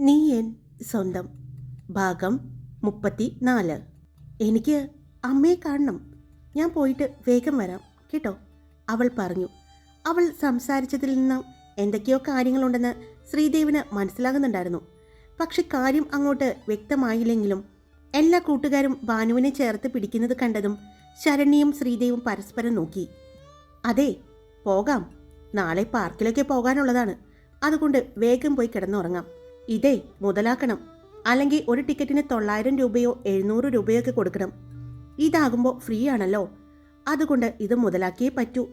നീ എൻ സ്വന്തം ഭാഗം മുപ്പത്തി നാല് എനിക്ക് അമ്മയെ കാണണം. ഞാൻ പോയിട്ട് വേഗം വരാം കേട്ടോ? അവൾ പറഞ്ഞു. അവൾ സംസാരിച്ചതിൽ നിന്നും എന്തൊക്കെയോ കാര്യങ്ങളുണ്ടെന്ന് ശ്രീദേവിന് മനസ്സിലാകുന്നുണ്ടായിരുന്നു. പക്ഷെ കാര്യം അങ്ങോട്ട് വ്യക്തമായില്ലെങ്കിലും എല്ലാ കൂട്ടുകാരും ഭാനുവിനെ ചേർത്ത് പിടിക്കുന്നത് കണ്ടതും ശരണ്യയും ശ്രീദേവും പരസ്പരം നോക്കി. അതെ പോകാം. നാളെ പാർക്കിലൊക്കെ പോകാനുള്ളതാണ്. അതുകൊണ്ട് വേഗം പോയി കിടന്നുറങ്ങാം. ഇതേ മുതലാക്കണം. അല്ലെങ്കിൽ ഒരു ടിക്കറ്റിന് തൊള്ളായിരം രൂപയോ എഴുന്നൂറ് രൂപയോ ഒക്കെ കൊടുക്കണം. ഇതാകുമ്പോൾ ഫ്രീ ആണല്ലോ. അതുകൊണ്ട് ഇത് മുതലാക്കിയേ പറ്റൂ.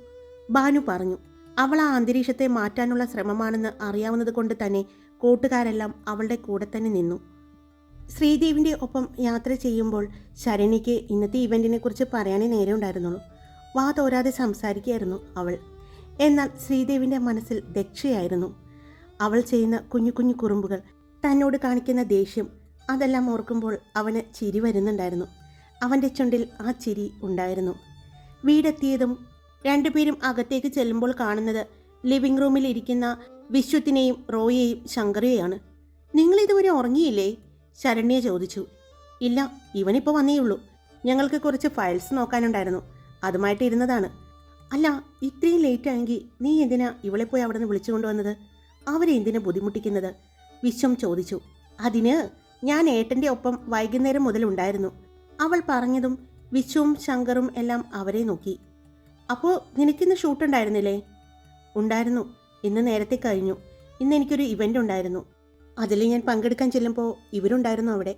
ബാനു പറഞ്ഞു അവൾ ആ അന്തരീക്ഷത്തെ മാറ്റാനുള്ള ശ്രമമാണെന്ന് അറിയാവുന്നത് കൊണ്ട് തന്നെ കൂട്ടുകാരെല്ലാം അവളുടെ കൂടെ തന്നെ നിന്നു. ശ്രീദേവിന്റെ ഒപ്പം യാത്ര ചെയ്യുമ്പോൾ ശരണിക്ക് ഇന്നത്തെ ഇവന്റിനെ കുറിച്ച് പറയാനേ നേരെ ഉണ്ടായിരുന്നുള്ളൂ. വാ തോരാതെ സംസാരിക്കുകയായിരുന്നു അവൾ. എന്നാൽ ശ്രീദേവിന്റെ മനസ്സിൽ ദക്ഷയായിരുന്നു. അവൾ ചെയ്യുന്ന കുഞ്ഞു കുഞ്ഞു കുറുമ്പുകൾ തന്നോട് കാണിക്കുന്ന ദേഷ്യം അതെല്ലാം ഓർക്കുമ്പോൾ അവന് ചിരി വരുന്നുണ്ടായിരുന്നു. അവന്റെ ചുണ്ടിൽ ആ ചിരി ഉണ്ടായിരുന്നു. വീടെത്തിയതും രണ്ടുപേരും അകത്തേക്ക് ചെല്ലുമ്പോൾ കാണുന്നത് ലിവിംഗ് റൂമിൽ ഇരിക്കുന്ന വിശ്വത്തിനെയും റോയെയും ശങ്കറിയെയാണ് നിങ്ങൾ ഇതുവരെ ഉറങ്ങിയില്ലേ? ശരണ്യ ചോദിച്ചു. ഇല്ല ഇവനിപ്പോൾ വന്നേയുള്ളൂ ഞങ്ങൾക്ക് കുറച്ച് ഫയൽസ് നോക്കാനുണ്ടായിരുന്നു. അതുമായിട്ട് ഇരുന്നതാണ്. അല്ല ഇത്രയും ലേറ്റ് ആയെങ്കിൽ നീ എന്തിനാ ഇവളെ പോയി അവിടെ നിന്ന് വിളിച്ചുകൊണ്ടുവന്നത് അവരെ എന്തിനാ ബുദ്ധിമുട്ടിക്കുന്നത്? വിശ്വം ചോദിച്ചു. അതിന് ഞാൻ ഏട്ടന്റെ ഒപ്പം വൈകുന്നേരം മുതൽ ഉണ്ടായിരുന്നു. അവൾ പറഞ്ഞതും വിശ്വവും ശങ്കറും എല്ലാം അവരെ നോക്കി. അപ്പോൾ നിനക്കിന്ന് ഷൂട്ട് ഉണ്ടായിരുന്നില്ലേ? ഉണ്ടായിരുന്നു. ഇന്ന് നേരത്തെ കഴിഞ്ഞു. ഇന്ന് എനിക്കൊരു ഇവന്റ് ഉണ്ടായിരുന്നു. അതിൽ ഞാൻ പങ്കെടുക്കാൻ ചെല്ലുമ്പോൾ ഇവരുണ്ടായിരുന്നു അവിടെ.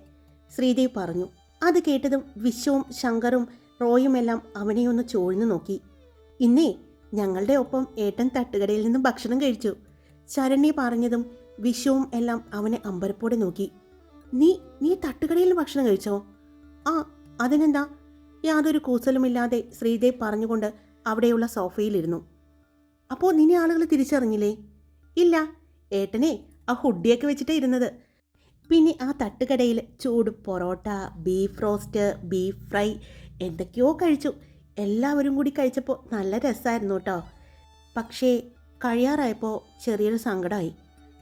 ശ്രീദേവ് പറഞ്ഞു. അത് കേട്ടതും വിശ്വവും ശങ്കറും റോയും എല്ലാം അവനെ ഒന്ന് ചോഴ്ന്നു നോക്കി. ഇന്നേ ഞങ്ങളുടെ ഒപ്പം ഏട്ടൻ തട്ടുകടയിൽ നിന്നും ഭക്ഷണം കഴിച്ചു. ശരണ്യ പറഞ്ഞതും വിഷുവും എല്ലാം അവനെ അമ്പരപ്പോടെ നോക്കി. നീ നീ തട്ടുകടയിൽ ഭക്ഷണം കഴിച്ചോ? ആ അതിനെന്താ? യാതൊരു കൂസലുമില്ലാതെ ശ്രീദേവ് പറഞ്ഞുകൊണ്ട് അവിടെയുള്ള സോഫയിലിരുന്നു. അപ്പോൾ നിന്നെ ആളുകൾ തിരിച്ചറിഞ്ഞില്ലേ? ഇല്ല. ഏട്ടനെ ആ ഹുഡിയൊക്കെ വെച്ചിട്ടേ ഇരുന്നത്. പിന്നെ ആ തട്ടുകടയിൽ ചൂട് parotta beef roast beef fry എന്തൊക്കെയോ കഴിച്ചു. എല്ലാവരും കൂടി കഴിച്ചപ്പോൾ നല്ല രസമായിരുന്നു കേട്ടോ പക്ഷേ കഴിയാറായപ്പോൾ ചെറിയൊരു സങ്കടമായി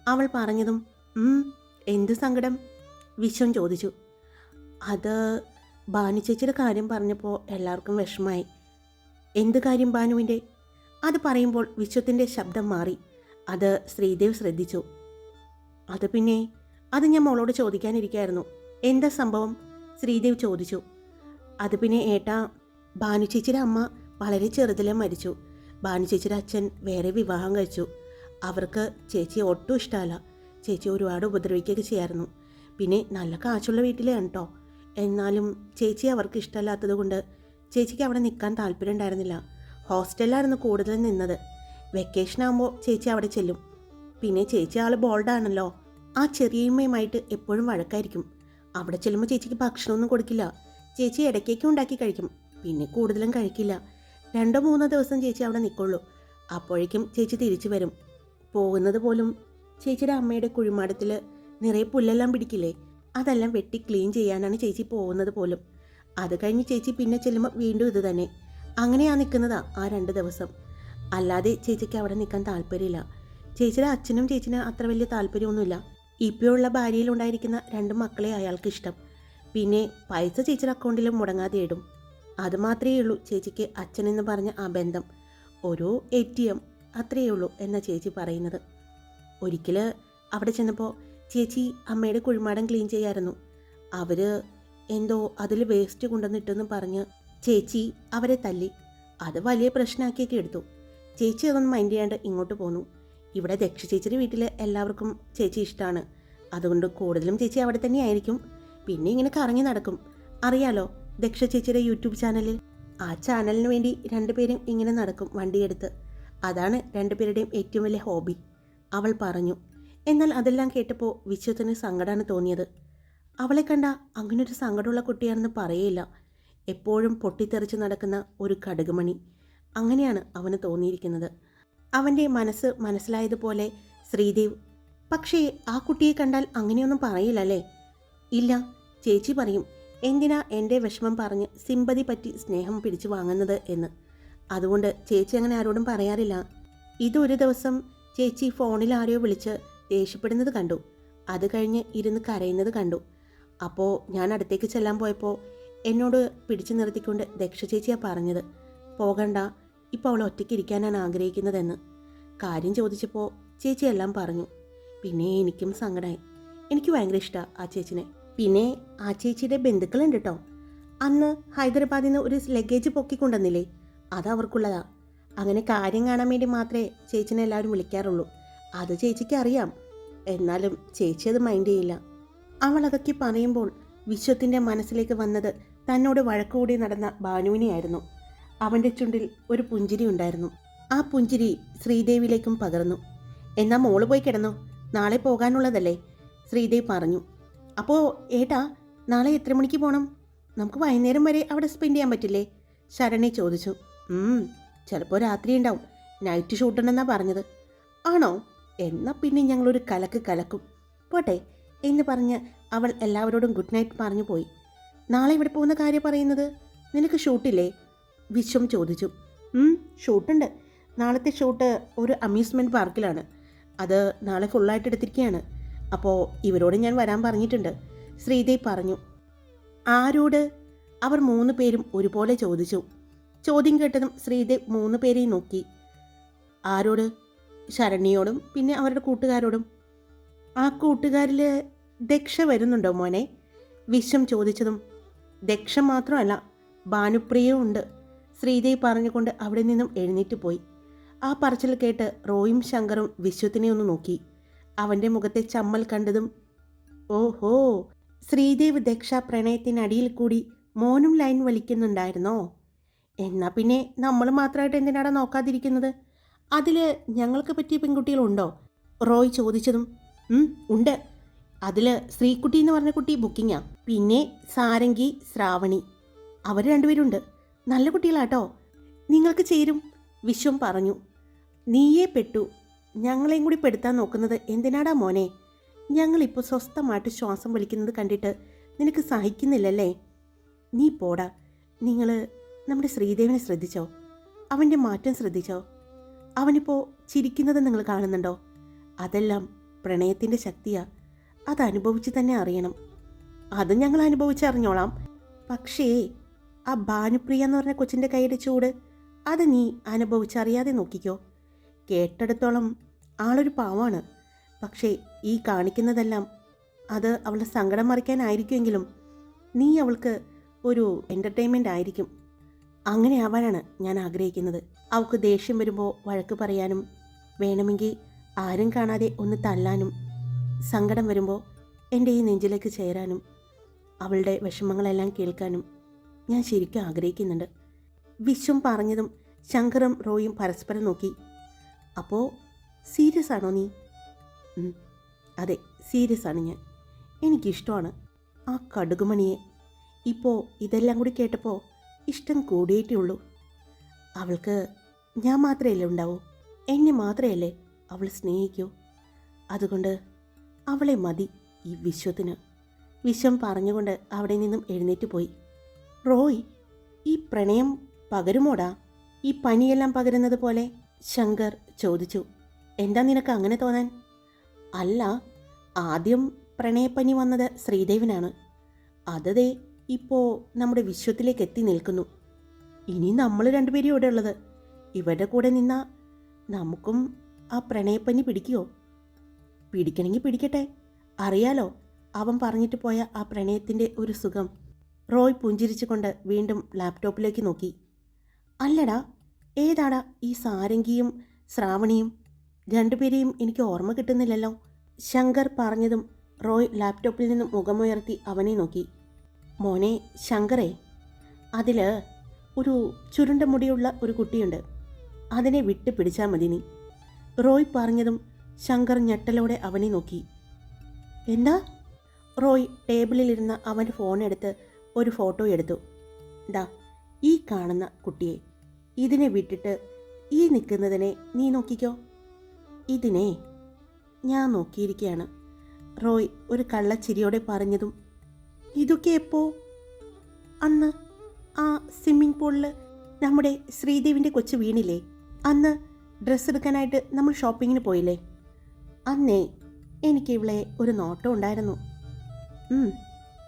അവൾ പറഞ്ഞതും "ഉം, എന്ത് സങ്കടം? വിശ്വം ചോദിച്ചു. അത് ഭാനു ചേച്ചിയുടെ കാര്യം പറഞ്ഞപ്പോൾ എല്ലാവർക്കും വിഷമമായി എന്ത് കാര്യം ബാനുവിന്റെ? അത് പറയുമ്പോൾ വിശ്വത്തിന്റെ ശബ്ദം മാറി. അത് ശ്രീദേവ് ശ്രദ്ധിച്ചു. അത് പിന്നെ അത് ഞാൻ മോളോട് ചോദിക്കാനിരിക്കായിരുന്നു. എന്താ സംഭവം? ശ്രീദേവ് ചോദിച്ചു. അത് പിന്നെ ഏട്ടാ ഭാനു ചേച്ചിയുടെ അമ്മ വളരെ ചെറുതിലെ മരിച്ചു. ഭാനു ചേച്ചിയുടെ അച്ഛൻ വേറെ വിവാഹം കഴിച്ചു. അവർക്ക് ചേച്ചിയെ ഒട്ടും ഇഷ്ടമല്ല ചേച്ചി ഒരുപാട് ഉപദ്രവിക്കുകയൊക്കെ ചെയ്യായിരുന്നു. പിന്നെ നല്ല കാശുള്ള വീട്ടിലാണ് കേട്ടോ എന്നാലും ചേച്ചി അവർക്ക് ഇഷ്ടമല്ലാത്തത് കൊണ്ട് ചേച്ചിക്ക് അവിടെ നിൽക്കാൻ താല്പര്യം ഉണ്ടായിരുന്നില്ല. ഹോസ്റ്റലിലായിരുന്നു കൂടുതൽ നിന്നത്. വെക്കേഷൻ ആകുമ്പോൾ ചേച്ചി അവിടെ ചെല്ലും. പിന്നെ ചേച്ചി ആൾ ബോൾഡാണല്ലോ ആ ചെറിയമ്മയുമായിട്ട് എപ്പോഴും വഴക്കായിരിക്കും. അവിടെ ചെല്ലുമ്പോൾ ചേച്ചിക്ക് ഭക്ഷണമൊന്നും കൊടുക്കില്ല. ചേച്ചി ഇടയ്ക്കേക്കും ഉണ്ടാക്കി കഴിക്കും. പിന്നെ കൂടുതലും കഴിക്കില്ല. രണ്ടോ മൂന്നോ ദിവസം ചേച്ചി അവിടെ നിൽക്കുള്ളൂ അപ്പോഴേക്കും ചേച്ചി തിരിച്ചു വരും. പോകുന്നത് പോലും ചേച്ചിയുടെ അമ്മയുടെ കുഴിമാടത്തിൽ നിറയെ പുല്ലെല്ലാം പിടിക്കില്ലേ? അതെല്ലാം വെട്ടി ക്ലീൻ ചെയ്യാനാണ് ചേച്ചി പോകുന്നത് പോലും. അത് കഴിഞ്ഞ് ചേച്ചി പിന്നെ ചെല്ലുമ്പോൾ വീണ്ടും ഇത് തന്നെ. അങ്ങനെയാ നിൽക്കുന്നതാ ആ രണ്ട് ദിവസം. അല്ലാതെ ചേച്ചിക്ക് അവിടെ നിൽക്കാൻ താല്പര്യമില്ല. ചേച്ചിയുടെ അച്ഛനും ചേച്ചിന് അത്ര വലിയ താല്പര്യമൊന്നുമില്ല. ഇപ്പോഴുള്ള ഭാര്യയിലുണ്ടായിരിക്കുന്ന രണ്ട് മക്കളെ അയാൾക്ക് ഇഷ്ടം പിന്നെ പൈസ ചേച്ചിയുടെ അക്കൗണ്ടിലും മുടങ്ങാതെ ഇടും. അത് മാത്രമേ ഉള്ളൂ ചേച്ചിക്ക് അച്ഛനെന്ന് പറഞ്ഞ ആ ബന്ധം. ഓരോ എ ടി എം അത്രയേ ഉള്ളൂ എന്ന ചേച്ചി പറയുന്നത്. ഒരിക്കൽ അവിടെ ചെന്നപ്പോൾ ചേച്ചി അമ്മയുടെ കുഴിമാടം ക്ലീൻ ചെയ്യായിരുന്നു. അവർ എന്തോ അതിൽ വേസ്റ്റ് കൊണ്ടുവന്നിട്ടെന്ന് പറഞ്ഞ് ചേച്ചി അവരെ തല്ലി. അത് വലിയ പ്രശ്നമാക്കിയൊക്കെ എടുത്തു. ചേച്ചി അതൊന്നും മൈൻഡ് ചെയ്യാണ്ട് ഇങ്ങോട്ട് പോന്നു. ഇവിടെ ദക്ഷ ചേച്ചിയുടെ വീട്ടിൽ എല്ലാവർക്കും ചേച്ചി ഇഷ്ടമാണ് അതുകൊണ്ട് കൂടുതലും ചേച്ചി അവിടെ തന്നെ ആയിരിക്കും പിന്നെ ഇങ്ങനെ കറങ്ങി നടക്കും. അറിയാലോ ദക്ഷ ചേച്ചിയുടെ യൂട്യൂബ് ചാനലിൽ. ആ ചാനലിന് വേണ്ടി രണ്ടുപേരും ഇങ്ങനെ നടക്കും വണ്ടിയെടുത്ത്. അതാണ് രണ്ടുപേരുടെയും ഏറ്റവും വലിയ ഹോബി. അവൾ പറഞ്ഞു എന്നാൽ അതെല്ലാം കേട്ടപ്പോൾ വിശ്വത്തിന് സങ്കടമാണ് തോന്നിയത്. അവളെ കണ്ട അങ്ങനൊരു സങ്കടമുള്ള കുട്ടിയാണെന്ന് പറയേയില്ല. എപ്പോഴും പൊട്ടിത്തെറിച്ച് നടക്കുന്ന ഒരു കടുകുമണി. അങ്ങനെയാണ് അവന് തോന്നിയിരിക്കുന്നത്. അവന്റെ മനസ്സ് മനസ്സിലായതുപോലെ ശ്രീദേവ് പക്ഷേ ആ കുട്ടിയെ കണ്ടാൽ അങ്ങനെയൊന്നും പറയില്ല അല്ലേ ഇല്ല ചേച്ചി പറയും. എന്തിനാ എന്റെ വിഷമം പറഞ്ഞ് സിമ്പതി പറ്റി സ്നേഹം പിടിച്ചു വാങ്ങുന്നത് എന്ന്? അതുകൊണ്ട് ചേച്ചി അങ്ങനെ ആരോടും പറയാറില്ല. ഇതൊരു ദിവസം ചേച്ചി ഫോണിൽ ആരെയോ വിളിച്ച് ദേഷ്യപ്പെടുന്നത് കണ്ടു. അത് കഴിഞ്ഞ് ഇരുന്ന് കരയുന്നത് കണ്ടു. അപ്പോൾ ഞാൻ അടുത്തേക്ക് ചെല്ലാൻ പോയപ്പോൾ എന്നോട് പിടിച്ചു നിർത്തിക്കൊണ്ട് ദക്ഷ ചേച്ചിയാണ് പറഞ്ഞത്. പോകണ്ട ഇപ്പോൾ അവൾ ഒറ്റയ്ക്ക് ഇരിക്കാനാണ് ആഗ്രഹിക്കുന്നതെന്ന്. കാര്യം ചോദിച്ചപ്പോൾ ചേച്ചി എല്ലാം പറഞ്ഞു. പിന്നെ എനിക്കും സങ്കടമായി എനിക്ക് ഭയങ്കര ഇഷ്ടമാണ് ആ ചേച്ചിനെ. പിന്നെ ആ ചേച്ചിയുടെ ബന്ധുക്കളുണ്ട് കേട്ടോ അന്ന് ഹൈദരാബാദിൽ നിന്ന് ഒരു ലഗേജ് പൊക്കിക്കൊണ്ടുവന്നില്ലേ അത് അവർക്കുള്ളതാ. അങ്ങനെ കാര്യം കാണാൻ വേണ്ടി മാത്രമേ ചേച്ചിനെ എല്ലാവരും വിളിക്കാറുള്ളൂ. അത് ചേച്ചിക്ക് അറിയാം. എന്നാലും ചേച്ചി അത് മൈൻഡ് ചെയ്യില്ല. അവൾ അതൊക്കെ പറയുമ്പോൾ വിശ്വത്തിന്റെ മനസ്സിലേക്ക് വന്നത് തന്നോട് വഴക്കുകൂടി നടന്ന ഭാനുവിനെയായിരുന്നു. അവന്റെ ചുണ്ടിൽ ഒരു പുഞ്ചിരി ഉണ്ടായിരുന്നു. ആ പുഞ്ചിരി ശ്രീദേവിയിലേക്കും പകർന്നു. എന്നാൽ മോൾ പോയി കിടന്നു? നാളെ പോകാനുള്ളതല്ലേ? ശ്രീദേവി പറഞ്ഞു. അപ്പോൾ ഏട്ടാ നാളെ എത്ര മണിക്ക് പോകണം നമുക്ക് വൈകുന്നേരം വരെ അവിടെ സ്പെൻഡ് ചെയ്യാൻ പറ്റില്ലേ? ശരണി ചോദിച്ചു. ചിലപ്പോൾ രാത്രി ഉണ്ടാവും. നൈറ്റ് ഷൂട്ട് ഉണ്ടെന്നാ പറഞ്ഞത്. ആണോ? എന്നാൽ പിന്നെ ഞങ്ങളൊരു കലക്ക് കലക്കും. പോട്ടെ എന്ന് പറഞ്ഞ് അവൾ എല്ലാവരോടും ഗുഡ് നൈറ്റ് പറഞ്ഞു പോയി. നാളെ ഇവിടെ പോകുന്ന കാര്യം പറയുന്നത്? നിനക്ക് ഷൂട്ടില്ലേ വിശ്വം ചോദിച്ചു. "ഉം, ഷൂട്ടുണ്ട് നാളത്തെ ഷൂട്ട് ഒരു അമ്യൂസ്മെന്റ് പാർക്കിലാണ് അത് നാളെ ഫുള്ളായിട്ട് എടുത്തിരിക്കുകയാണ് അപ്പോൾ ഇവരോട് ഞാൻ വരാൻ പറഞ്ഞിട്ടുണ്ട്. ശ്രീദേവ് പറഞ്ഞു ആരോട്? അവർ മൂന്ന് പേരും ഒരുപോലെ ചോദിച്ചു. ചോദ്യം കേട്ടതും ശ്രീദേവ് മൂന്ന് പേരെയും നോക്കി. ആരോട്? ശരണ്യോടും പിന്നെ അവരുടെ കൂട്ടുകാരോടും. ആ കൂട്ടുകാരിൽ ദക്ഷ വരുന്നുണ്ടോ മോനെ? വിശ്വം ചോദിച്ചതും ദക്ഷ മാത്രമല്ല ഭാനുപ്രിയവും ഉണ്ട് ശ്രീദേവ് പറഞ്ഞുകൊണ്ട് അവിടെ നിന്നും എഴുന്നേറ്റ് പോയി. ആ പറച്ചിൽ കേട്ട് റോയും ശങ്കറും വിശ്വത്തിനെ ഒന്ന് നോക്കി. അവന്റെ മുഖത്തെ ചമ്മൽ കണ്ടതും ഓഹോ ശ്രീദേവ് ദക്ഷ പ്രണയത്തിനടിയിൽ കൂടി മോനും ലൈൻ വലിക്കുന്നുണ്ടായിരുന്നോ? എന്നാ പിന്നെ നമ്മൾ മാത്രമായിട്ട് എന്തിനാടാ നോക്കാതിരിക്കുന്നത്? അതിൽ ഞങ്ങൾക്ക് പറ്റിയ പെൺകുട്ടികളുണ്ടോ? റോയ് ചോദിച്ചതും ഉണ്ട്. അതിൽ ശ്രീകുട്ടി എന്ന് പറഞ്ഞ കുട്ടി ബുക്കിങ്ങാ. പിന്നെ സാരംഗി ശ്രാവണി. അവർ രണ്ടുപേരുണ്ട്. നല്ല കുട്ടികളാട്ടോ. നിങ്ങൾക്ക് ചേരും വിശ്വം പറഞ്ഞു. നീയേ പെട്ടു. ഞങ്ങളെയും കൂടി പെടുത്താൻ നോക്കുന്നത് എന്തിനാടാ മോനെ? ഞങ്ങളിപ്പോൾ സ്വസ്ഥമായിട്ട് ശ്വാസം വലിക്കുന്നത് കണ്ടിട്ട് നിനക്ക് സഹിക്കുന്നില്ലല്ലേ? നീ പോടാ. നിങ്ങൾ നമ്മുടെ ശ്രീദേവനെ ശ്രദ്ധിച്ചോ? അവന്റെ മാറ്റം ശ്രദ്ധിച്ചോ? അവനിപ്പോൾ ചിരിക്കുന്നത് നിങ്ങൾ കാണുന്നുണ്ടോ? അതെല്ലാം പ്രണയത്തിന്റെ ശക്തിയാ. അത് അനുഭവിച്ച് തന്നെ അറിയണം. അത് ഞങ്ങൾ അനുഭവിച്ചറിഞ്ഞോളാം. പക്ഷേ ആ ഭാനുപ്രിയ എന്ന് പറഞ്ഞ കൊച്ചിന്റെ കൈയുടെ ചൂട് അത് നീ അനുഭവിച്ചറിയാതെ നോക്കിക്കോ. കേട്ടെടുത്തോളം ആളൊരു പാവാണ്. പക്ഷേ ഈ കാണിക്കുന്നതെല്ലാം അത് അവളുടെ സങ്കടം മറിക്കാനായിരിക്കുമെങ്കിലും നീ അവൾക്ക് ഒരു എന്റർടൈൻമെന്റ് ആയിരിക്കും. അങ്ങനെ ആവാനാണ് ഞാൻ ആഗ്രഹിക്കുന്നത്. അവൾക്ക് ദേഷ്യം വരുമ്പോൾ വഴക്ക് പറയാനും വേണമെങ്കിൽ ആരും കാണാതെ ഒന്ന് തല്ലാനും സങ്കടം വരുമ്പോൾ എന്റെ ഈ നെഞ്ചിലേക്ക് ചേരാനും അവളുടെ വിഷമങ്ങളെല്ലാം കേൾക്കാനും ഞാൻ ശരിക്കും ആഗ്രഹിക്കുന്നുണ്ട്. വിശ്വം പറഞ്ഞതും ശങ്കറും റോയും പരസ്പരം നോക്കി. അപ്പോൾ സീരിയസ് ആണോ നീ? അതെ സീരിയസ് ആണ് ഞാൻ. എനിക്കിഷ്ടമാണ് ആ കടുകുമണിയെ. ഇപ്പോൾ ഇതെല്ലാം കൂടി കേട്ടപ്പോൾ ഇഷ്ടം കൂടിയിട്ടേ ഉള്ളൂ. അവൾക്ക് ഞാൻ മാത്രമല്ലേ ഉണ്ടാവൂ? എന്നെ മാത്രമല്ലേ അവൾ സ്നേഹിക്കൂ? അതുകൊണ്ട് അവളെ മതി ഈ വിശ്വത്തിന്. വിശ്വം പറഞ്ഞുകൊണ്ട് അവിടെ നിന്നും എഴുന്നേറ്റ് പോയി. റോയ് ഈ പ്രണയം പകരുമോടാ? ഈ പനിയെല്ലാം പകരുന്നത് പോലെ? ശങ്കർ ചോദിച്ചു. എന്താ നിനക്ക് അങ്ങനെ തോന്നാൻ? അല്ല ആദ്യം പ്രണയപ്പനി വന്നത് ശ്രീദേവിനാണ്. അതേ ദേ ഇപ്പോൾ നമ്മുടെ വിശ്വത്തിലേക്ക് എത്തി നിൽക്കുന്നു. ഇനി നമ്മൾ രണ്ടുപേരും ഇവിടെ ഉള്ളത് ഇവരുടെ കൂടെ നിന്നാ നമുക്കും ആ പ്രണയപ്പനി പിടിക്കുമോ പിടിക്കണമെങ്കിൽ പിടിക്കട്ടെ. അറിയാലോ അവൻ പറഞ്ഞിട്ട് പോയ ആ പ്രണയത്തിന്റെ ഒരു സുഖം. റോയ് പുഞ്ചിരിച്ചുകൊണ്ട് വീണ്ടും ലാപ്ടോപ്പിലേക്ക് നോക്കി. അല്ലടാ ഏതാടാ ഈ സാരംഗിയും ശ്രാവണിയും? രണ്ടുപേരെയും എനിക്ക് ഓർമ്മ കിട്ടുന്നില്ലല്ലോ. ശങ്കർ പറഞ്ഞതും റോയ് ലാപ്ടോപ്പിൽ നിന്നും മുഖമുയർത്തി അവനെ നോക്കി. മോനെ ശങ്കറേ. അതിൽ ഒരു ചുരുണ്ട മുടിയുള്ള ഒരു കുട്ടിയുണ്ട്. അതിനെ വിട്ട് പിടിച്ചാൽ മതി നീ. റോയ് പറഞ്ഞതും ശങ്കർ ഞെട്ടലോടെ അവനെ നോക്കി. എന്താ? റോയ് ടേബിളിലിരുന്ന അവന്റെ ഫോണെടുത്ത് ഒരു ഫോട്ടോ എടുത്തു. ദാ ഈ കാണുന്ന കുട്ടിയെ. ഇതിനെ വിട്ടിട്ട് ഈ നിൽക്കുന്നതിനെ നീ നോക്കിക്കോ. ഇതിനെ ഞാൻ നോക്കിയിരിക്കുകയാണ് റോയ് ഒരു കള്ളച്ചിരിയോടെ പറഞ്ഞതും ഇതൊക്കെ എപ്പോ? അന്ന് ആ സ്വിമ്മിംഗ് പൂളിൽ നമ്മുടെ ശ്രീദേവിന്റെ കൊച്ചു വീണില്ലേ? അന്ന് ഡ്രസ്സ് എടുക്കാനായിട്ട് നമ്മൾ ഷോപ്പിങ്ങിന് പോയില്ലേ? അന്നേ എനിക്ക് ഇവളെ ഒരു നോട്ടം ഉണ്ടായിരുന്നു.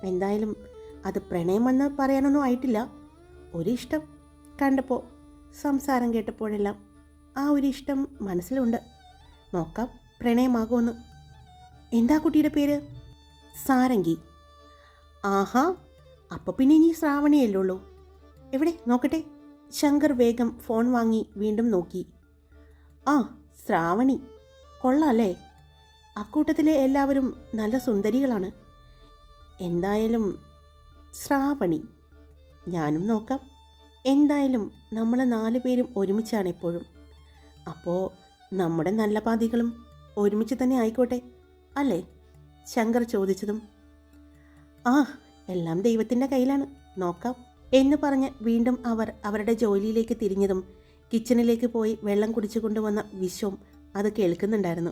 എന്തായാലും അത് പ്രണയമെന്ന് പറയാനൊന്നും ആയിട്ടില്ല. ഒരിഷ്ടം കണ്ടപ്പോൾ സംസാരം കേട്ടപ്പോഴെല്ലാം ആ ഒരു ഇഷ്ടം മനസ്സിലുണ്ട്. നോക്കാം. പ്രണയമാകുമെന്ന്. എന്താ കുട്ടിയുടെ പേര്? സാരംഗി. ആഹാ അപ്പോൾ പിന്നെ ഇനി ശ്രാവണിയല്ലേ ഉള്ളൂ. എവിടെ? നോക്കട്ടെ. ശങ്കർ വേഗം ഫോൺ വാങ്ങി വീണ്ടും നോക്കി. ആ ശ്രാവണി. കൊള്ളാല്ലേ? അക്കൂട്ടത്തിലെ എല്ലാവരും നല്ല സുന്ദരികളാണ്. എന്തായാലും ശ്രാവണി. ഞാനും നോക്കാം. എന്തായാലും നമ്മൾ നാല് പേരും ഒരുമിച്ചാണ് എപ്പോഴും അപ്പോൾ നമ്മുടെ നല്ല പാതികളും ഒരുമിച്ച് തന്നെ ആയിക്കോട്ടെ അല്ലേ? ശങ്കർ ചോദിച്ചതും ആ എല്ലാം ദൈവത്തിന്റെ കയ്യിലാണ്. നോക്കാം. എന്ന് പറഞ്ഞ് വീണ്ടും അവർ അവരുടെ ജോലിയിലേക്ക് തിരിഞ്ഞതും കിച്ചണിലേക്ക് പോയി വെള്ളം കുടിച്ചു കൊണ്ടുവന്ന വിശ്വം അത് കേൾക്കുന്നുണ്ടായിരുന്നു.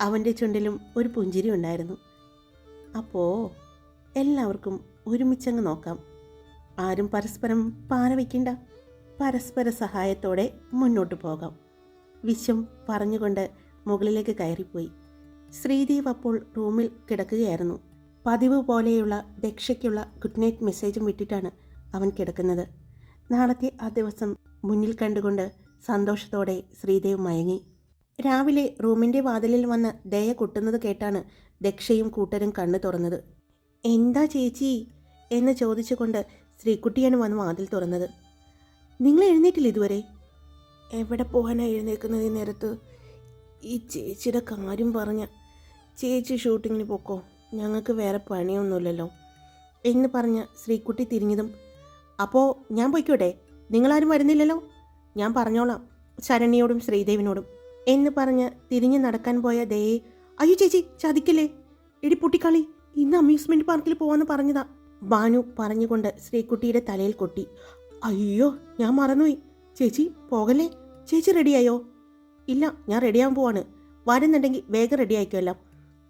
അവന്റെ ചുണ്ടിലും ഒരു പുഞ്ചിരി ഉണ്ടായിരുന്നു. അപ്പോൾ എല്ലാവർക്കും ഒരുമിച്ചങ്ങ് നോക്കാം. ആരും പരസ്പരം പാര വയ്ക്കണ്ട. പരസ്പര സഹായത്തോടെ മുന്നോട്ട് പോകാം. വിശ്വം പറഞ്ഞുകൊണ്ട് മുകളിലേക്ക് കയറിപ്പോയി. ശ്രീദേവ് അപ്പോൾ റൂമിൽ കിടക്കുകയായിരുന്നു. പതിവ് പോലെയുള്ള ദക്ഷയ്ക്കുള്ള ഗുഡ് നൈറ്റ് മെസ്സേജും വിട്ടിട്ടാണ് അവൻ കിടക്കുന്നത്. നാളത്തെ ആ ദിവസം മുന്നിൽ കണ്ടുകൊണ്ട് സന്തോഷത്തോടെ ശ്രീദേവ് മയങ്ങി. രാവിലെ റൂമിന്റെ വാതിലിൽ വന്ന് ദയ കൊട്ടുന്നത് കേട്ടാണ് ദക്ഷയും കൂട്ടരും കണ്ണു തുറന്നത്. എന്താ ചേച്ചി? എന്ന് ചോദിച്ചുകൊണ്ട് ശ്രീകുട്ടിയാണ് വന്ന് വാതിൽ തുറന്നത്. നിങ്ങൾ എഴുന്നേറ്റില്ല ഇതുവരെ? എവിടെ പോകാനാണ് എഴുന്നേക്കുന്നത് ഈ നേരത്ത്? ഈ ചേച്ചിയുടെ കാര്യം പറഞ്ഞ ചേച്ചി ഷൂട്ടിങ്ങിന് പോക്കോ? ഞങ്ങൾക്ക് വേറെ പണിയൊന്നുമില്ലല്ലോ. എന്ന് പറഞ്ഞ ശ്രീക്കുട്ടി തിരിഞ്ഞതും അപ്പോൾ ഞാൻ പോയിക്കോട്ടെ? നിങ്ങളാരും വരുന്നില്ലല്ലോ? ഞാൻ പറഞ്ഞോളാം ശരണ്യോടും ശ്രീദേവിനോടും. എന്ന് പറഞ്ഞ് തിരിഞ്ഞ് നടക്കാൻ പോയ ദയെ അയ്യോ ചേച്ചി ചതിക്കല്ലേ? എടി പൊട്ടിക്കളി ഇന്ന് അമ്യൂസ്മെന്റ് പാർക്കിൽ പോവാന്ന് പറഞ്ഞതാ. ബാനു പറഞ്ഞുകൊണ്ട് ശ്രീക്കുട്ടിയുടെ തലയിൽ കൊട്ടി അയ്യോ ഞാൻ മറന്നുപോയി. ചേച്ചി പോകല്ലേ? ചേച്ചി റെഡിയായോ? ഇല്ല ഞാൻ റെഡിയാവാൻ പോവാണ്. വരുന്നുണ്ടെങ്കിൽ വേഗം റെഡി ആയിക്കുമല്ലോ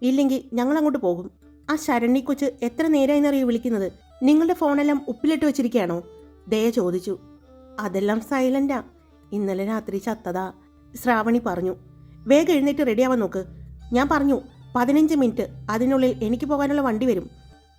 ഇല്ലെങ്കിൽ ഞങ്ങൾ അങ്ങോട്ട് പോകും. ആ ശരണി കൊച്ച് എത്ര നേരമായിന്നറിയോ വിളിക്കുന്നത്? നിങ്ങളുടെ ഫോണെല്ലാം ഉപ്പിലിട്ട് വെച്ചിരിക്കുകയാണോ? ദയ ചോദിച്ചു. അതെല്ലാം സൈലന്റാ. ഇന്നലെ രാത്രി ചത്തതാ. ശ്രാവണി പറഞ്ഞു. വേഗം എഴുന്നേറ്റ് റെഡിയാവാൻ നോക്ക്. ഞാൻ പറഞ്ഞു പതിനഞ്ച് മിനിറ്റ്. അതിനുള്ളിൽ എനിക്ക് പോകാനുള്ള വണ്ടി വരും.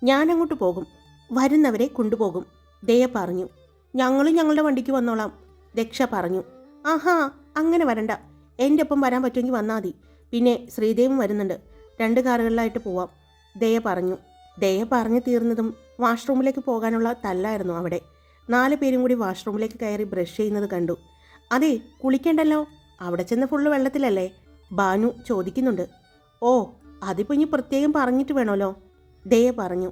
ഞാൻ അങ്ങോട്ട് പോകും. വരുന്നവരെ കൊണ്ടുപോകും. ദയ പറഞ്ഞു. ഞങ്ങളും ഞങ്ങളുടെ വണ്ടിക്ക് വന്നോളാം. ദക്ഷ പറഞ്ഞു. ആഹാ അങ്ങനെ വരണ്ട. എന്റെ ഒപ്പം വരാൻ പറ്റുമെങ്കിൽ വന്നാൽ മതി. പിന്നെ ശ്രീദേവും വരുന്നുണ്ട്. രണ്ട് കാറുകളിലായിട്ട് പോവാം. ദയ പറഞ്ഞു. ദയ പറഞ്ഞു തീർന്നതും വാഷ്റൂമിലേക്ക് പോകാനുള്ള തല്ലായിരുന്നു അവിടെ. നാല് പേരും കൂടി വാഷ്റൂമിലേക്ക് കയറി ബ്രഷ് ചെയ്യുന്നത് കണ്ടു. അതെ കുളിക്കണ്ടല്ലോ? അവിടെ ചെന്ന് ഫുള്ള് വെള്ളത്തിലല്ലേ? ബാനു ചോദിക്കുന്നുണ്ട്. ഓ അതിപ്പോൾ ഇനി പ്രത്യേകം പറഞ്ഞിട്ട് വേണമല്ലോ? ദയ പറഞ്ഞു.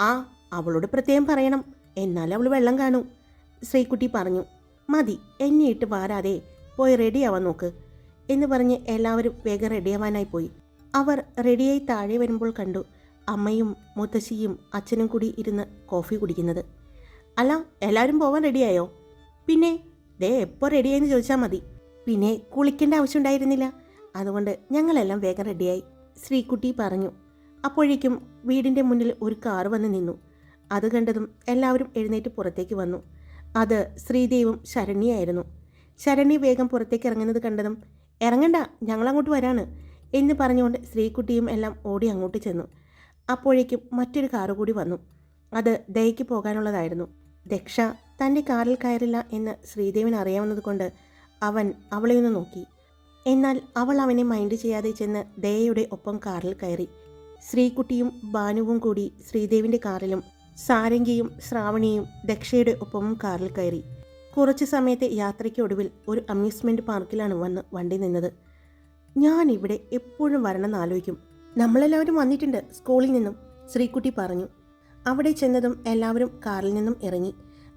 ആ അവളോട് പ്രത്യേകം പറയണം. എന്നാലേ അവൾ വെള്ളം കാണും. ശ്രീകുട്ടി പറഞ്ഞു. മതി എന്നെ ഇട്ട് വാരാതെ. പോയി റെഡിയാവാൻ നോക്ക്. എന്ന് പറഞ്ഞ് എല്ലാവരും വേഗം റെഡിയാവാനായി പോയി. അവർ റെഡിയായി താഴെ വരുമ്പോൾ കണ്ടു അമ്മയും മുത്തശ്ശിയും അച്ഛനും കൂടി ഇരുന്ന് കോഫി കുടിക്കുന്നത്. അല്ല എല്ലാവരും പോവാൻ റെഡിയായോ പിന്നെ ദേ എപ്പോൾ റെഡിയായെന്ന് ചോദിച്ചാൽ മതി. പിന്നെ കുളിക്കേണ്ട ആവശ്യം ഉണ്ടായിരുന്നില്ല. അതുകൊണ്ട് ഞങ്ങളെല്ലാം വേഗം റെഡിയായി ശ്രീകുട്ടി പറഞ്ഞു. അപ്പോഴേക്കും വീടിന്റെ മുന്നിൽ ഒരു കാറ് വന്ന് നിന്നു. അത് കണ്ടതും എല്ലാവരും എഴുന്നേറ്റ് പുറത്തേക്ക് വന്നു. അത് ശ്രീദേവും ശരണ്യായിരുന്നു ശരണ്യ വേഗം പുറത്തേക്ക് ഇറങ്ങുന്നത് കണ്ടതും ഇറങ്ങണ്ട ഞങ്ങളങ്ങോട്ട് വരാണ് എന്ന് പറഞ്ഞുകൊണ്ട് ശ്രീകുട്ടിയും എല്ലാം ഓടി അങ്ങോട്ട് ചെന്നു. അപ്പോഴേക്കും മറ്റൊരു കാറ് കൂടി വന്നു. അത് ദയയ്ക്ക് പോകാനുള്ളതായിരുന്നു. ദക്ഷ തന്റെ കാറിൽ കയറില്ല എന്ന് ശ്രീദേവിന് അറിയാവുന്നതുകൊണ്ട് അവൻ അവളെ ഒന്ന് നോക്കി. എന്നാൽ അവൾ അവനെ മൈൻഡ് ചെയ്യാതെ ചെന്ന് ദയയുടെ ഒപ്പം കാറിൽ കയറി. ശ്രീകുട്ടിയും ബാനുവും കൂടി ശ്രീദേവിന്റെ കാറിലും സാരംഗിയും ശ്രാവണിയും ദക്ഷയുടെ ഒപ്പവും കാറിൽ കയറി. കുറച്ച് സമയത്തെ യാത്രയ്ക്കൊടുവിൽ ഒരു അമ്യൂസ്മെന്റ് പാർക്കിലാണ് വന്ന് വണ്ടി നിന്നത്. ഞാൻ ഇവിടെ എപ്പോഴും വരണമെന്ന് ആലോചിക്കും. നമ്മളെല്ലാവരും വന്നിട്ടുണ്ട് സ്കൂളിൽ നിന്നും ശ്രീകുട്ടി പറഞ്ഞു. അവിടെ ചെന്നതും എല്ലാവരും കാറിൽ നിന്നും ഇറങ്ങി.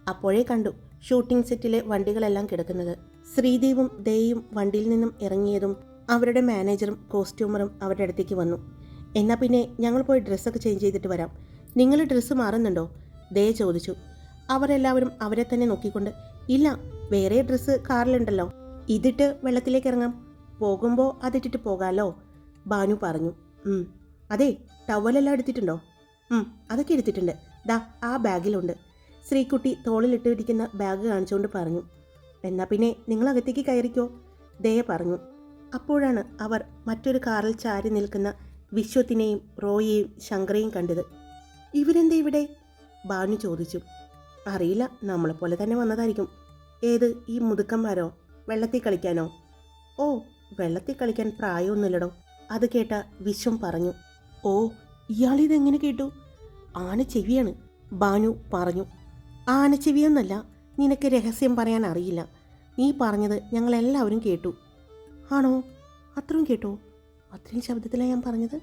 അപ്പോഴേ കണ്ടു ഷൂട്ടിംഗ് സെറ്റിലെ വണ്ടികളെല്ലാം കിടക്കുന്നത്. ശ്രീദേവും ദയയും വണ്ടിയിൽ നിന്നും ഇറങ്ങിയതും അവരുടെ മാനേജറും കോസ്റ്റ്യൂമറും അവരുടെ അടുത്തേക്ക് വന്നു. എന്നാൽ പിന്നെ ഞങ്ങൾ പോയി ഡ്രസ്സൊക്കെ ചേഞ്ച് ചെയ്തിട്ട് വരാം. നിങ്ങൾ ഡ്രസ്സ് മാറുന്നുണ്ടോ? ദയ ചോദിച്ചു. അവരെല്ലാവരും അവരെ തന്നെ നോക്കിക്കൊണ്ട് ഇല്ല വേറെ ഡ്രസ്സ് കാറിലുണ്ടല്ലോ. ഇതിട്ട് വെള്ളത്തിലേക്ക് ഇറങ്ങാം. പോകുമ്പോൾ അതിട്ടിട്ട് പോകാമല്ലോ ബാനു പറഞ്ഞു. "ഉം. അതെ ടവലെല്ലാം എടുത്തിട്ടുണ്ടോ? അതൊക്കെ എടുത്തിട്ടുണ്ട്. ദാ ആ ബാഗിലുണ്ട്. ശ്രീക്കുട്ടി തോളിലിട്ട് ഇരിക്കുന്ന ബാഗ് കാണിച്ചുകൊണ്ട് പറഞ്ഞു. എന്നാ പിന്നെ നിങ്ങൾ അകത്തേക്ക് കയറിക്കോ. ദയ പറഞ്ഞു. അപ്പോഴാണ് അവർ മറ്റൊരു കാറിൽ ചാരി നിൽക്കുന്ന വിശ്വത്തിനെയും റോയെയും ശങ്കറേയും കണ്ടത്. ഇവരെന്താ ഇവിടെ? ബാനു ചോദിച്ചു. അറിയില്ല നമ്മളെപ്പോലെ തന്നെ വന്നതായിരിക്കും. ഏത് ഈ മുതുക്കന്മാരോ? വെള്ളത്തിൽ കളിക്കാനോ? ഓ വെള്ളത്തിൽ കളിക്കാൻ പ്രായമൊന്നുമില്ലടോ. അത് കേട്ട വിശ്വം പറഞ്ഞു. ഓ ഇയാളിതെങ്ങനെ കേട്ടു? ആനച്ചെവിയാണ്? ബാനു പറഞ്ഞു. ആനച്ചെവിയൊന്നല്ല നിനക്ക് രഹസ്യം പറയാൻ അറിയില്ല. നീ പറഞ്ഞത് ഞങ്ങളെല്ലാവരും കേട്ടു. ആണോ? അത്രയും കേട്ടോ? അത്രയും ശബ്ദത്തിലാണ് ഞാൻ പറഞ്ഞത്?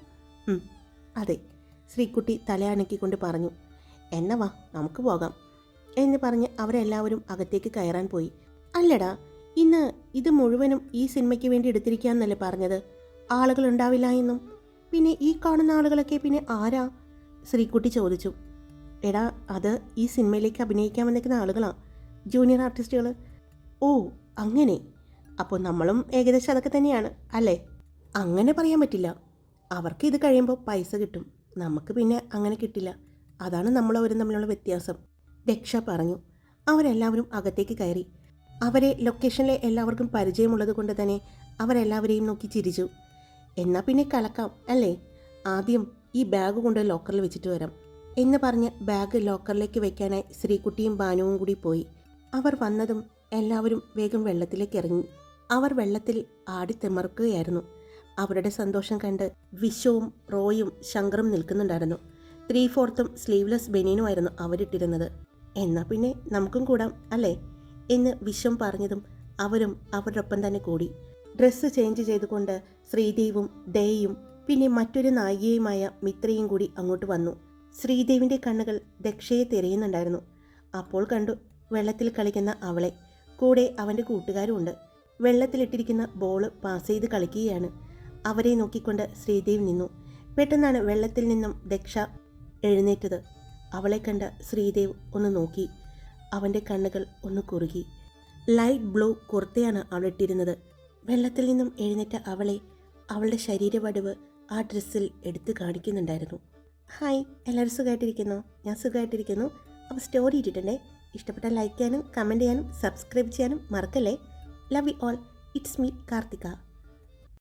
അതെ. ശ്രീക്കുട്ടി തലയണക്കിക്കൊണ്ട് പറഞ്ഞു എന്നാ വാ നമുക്ക് പോകാം എന്ന് പറഞ്ഞ് അവരെല്ലാവരും അകത്തേക്ക് കയറാൻ പോയി. അല്ലടാ ഇന്ന് ഇത് മുഴുവനും ഈ സിനിമയ്ക്ക് വേണ്ടി എടുത്തിരിക്കാന്നല്ലേ പറഞ്ഞത്? ആളുകൾ ഉണ്ടാവില്ല എന്നും. പിന്നെ ഈ കാണുന്ന ആളുകളൊക്കെ പിന്നെ ആരാ? ശ്രീക്കുട്ടി ചോദിച്ചു. എടാ അത് ഈ സിനിമയിലേക്ക് അഭിനയിക്കാൻ വന്നിരിക്കുന്ന ആളുകളാ ജൂനിയർ ആർട്ടിസ്റ്റുകൾ. ഓ അങ്ങനെ. അപ്പോൾ നമ്മളും ഏകദേശം അതൊക്കെ തന്നെയാണ് അല്ലേ? അങ്ങനെ പറയാൻ പറ്റില്ല. അവർക്ക് ഇത് കഴിയുമ്പോൾ പൈസ കിട്ടും. നമുക്ക് പിന്നെ അങ്ങനെ കിട്ടില്ല. അതാണ് നമ്മളവരും തമ്മിലുള്ള വ്യത്യാസം. രക്ഷ പറഞ്ഞു അവരെല്ലാവരും അകത്തേക്ക് കയറി. അവരെ ലൊക്കേഷനിലെ എല്ലാവർക്കും പരിചയമുള്ളത് കൊണ്ട് തന്നെ അവരെല്ലാവരെയും നോക്കി ചിരിച്ചു. എന്നാൽ പിന്നെ കലക്കാം അല്ലേ? ആദ്യം ഈ ബാഗ് കൊണ്ട് ലോക്കറിൽ വെച്ചിട്ട് വരാം. എന്ന് പറഞ്ഞ് ബാഗ് ലോക്കറിലേക്ക് വെക്കാനായി ശ്രീകുട്ടിയും ബാനുവും കൂടി പോയി. അവർ വന്നതും എല്ലാവരും വേഗം വെള്ളത്തിലേക്ക് ഇറങ്ങി. അവർ വെള്ളത്തിൽ ആടി ആടിത്തിമർക്കുകയായിരുന്നു അവരുടെ സന്തോഷം കണ്ട് വിശ്വവും റോയും ശങ്കറും നിൽക്കുന്നുണ്ടായിരുന്നു. ത്രീ ഫോർത്തും സ്ലീവ്ലെസ് ബനിയനുമായിരുന്നു അവരിട്ടിരുന്നത്. എന്നാൽ പിന്നെ നമുക്കും കൂടാം അല്ലേ? എന്ന് വിശ്വം പറഞ്ഞതും അവരും അവരുടെ ഒപ്പം തന്നെ കൂടി. ഡ്രസ്സ് ചേഞ്ച് ചെയ്തുകൊണ്ട് ശ്രീദേവും ദയയും പിന്നെ മറ്റൊരു നായികയുമായ മിത്രയും കൂടി അങ്ങോട്ട് വന്നു. ശ്രീദേവിന്റെ കണ്ണുകൾ ദക്ഷയെ തിരയുന്നുണ്ടായിരുന്നു. അപ്പോൾ കണ്ടു വെള്ളത്തിൽ കളിക്കുന്ന അവളെ. കൂടെ അവന്റെ കൂട്ടുകാരുമുണ്ട്. വെള്ളത്തിലിട്ടിരിക്കുന്ന ബോൾ പാസ് ചെയ്ത് കളിക്കുകയാണ്. അവരെ നോക്കിക്കൊണ്ട് ശ്രീദേവ് നിന്നു. പെട്ടെന്നാണ് വെള്ളത്തിൽ നിന്നും ദക്ഷ എഴുന്നേറ്റത്. അവളെ കണ്ട ശ്രീദേവ് ഒന്ന് നോക്കി. അവന്റെ കണ്ണുകൾ ഒന്ന് കുറുകി. ലൈറ്റ് ബ്ലൂ കുർത്തയാണ് അവൾ ഇട്ടിരുന്നത്. വെള്ളത്തിൽ നിന്നും എഴുന്നേറ്റ അവളെ അവളുടെ ശരീരവടിവ് ആ ഡ്രസ്സിൽ എടുത്തു കാണിക്കുന്നുണ്ടായിരുന്നു. ഹായ് എല്ലാവരും സുഖമായിട്ടിരിക്കുന്നു? ഞാൻ സുഖമായിട്ടിരിക്കുന്നു. അപ്പോൾ സ്റ്റോറി ഇട്ടിട്ടുണ്ടേ? ഇഷ്ടപ്പെട്ട ലൈക്ക് ചെയ്യാനും കമന്റ് ചെയ്യാനും സബ്സ്ക്രൈബ് ചെയ്യാനും മറക്കല്ലേ? Love you all it's me Karthika.